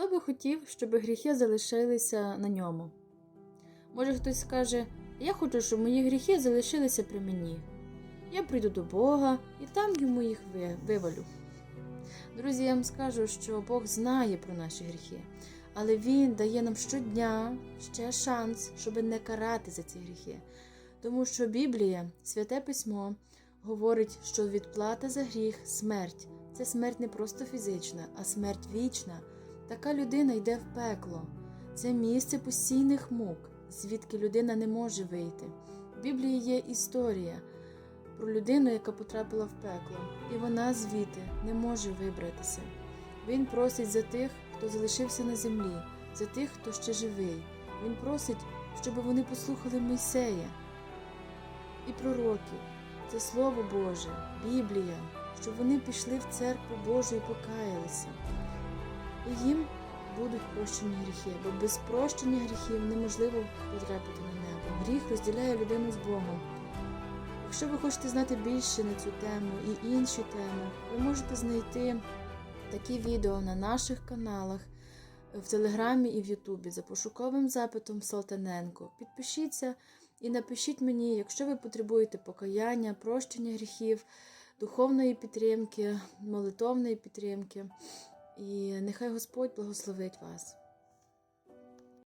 Хто би хотів, щоб гріхи залишилися на ньому? Може, хтось скаже, я хочу, щоб мої гріхи залишилися при мені. Я прийду до Бога і там йому їх ви- вивалю. Друзі, я вам скажу, що Бог знає про наші гріхи, але Він дає нам щодня ще шанс, щоб не карати за ці гріхи. Тому що Біблія, святе письмо, говорить, що відплата за гріх смерть. Це смерть не просто фізична, а смерть вічна. Така людина йде в пекло. Це місце постійних мук, звідки людина не може вийти. В Біблії є історія про людину, яка потрапила в пекло, і вона звідти не може вибратися. Він просить за тих, хто залишився на землі, за тих, хто ще живий. Він просить, щоб вони послухали Мойсея і пророків. Це Слово Боже, Біблія, щоб вони пішли в церкву Божу і покаялися. І їм будуть прощені гріхи, бо без прощення гріхів неможливо потрапити на небо. Гріх розділяє людину з Богом. Якщо ви хочете знати більше на цю тему і інші теми, ви можете знайти такі відео на наших каналах в Телеграмі і в Ютубі за пошуковим запитом Салтаненко. Підпишіться і напишіть мені, якщо ви потребуєте покаяння, прощення гріхів, духовної підтримки, молитовної підтримки. І нехай Господь благословить вас.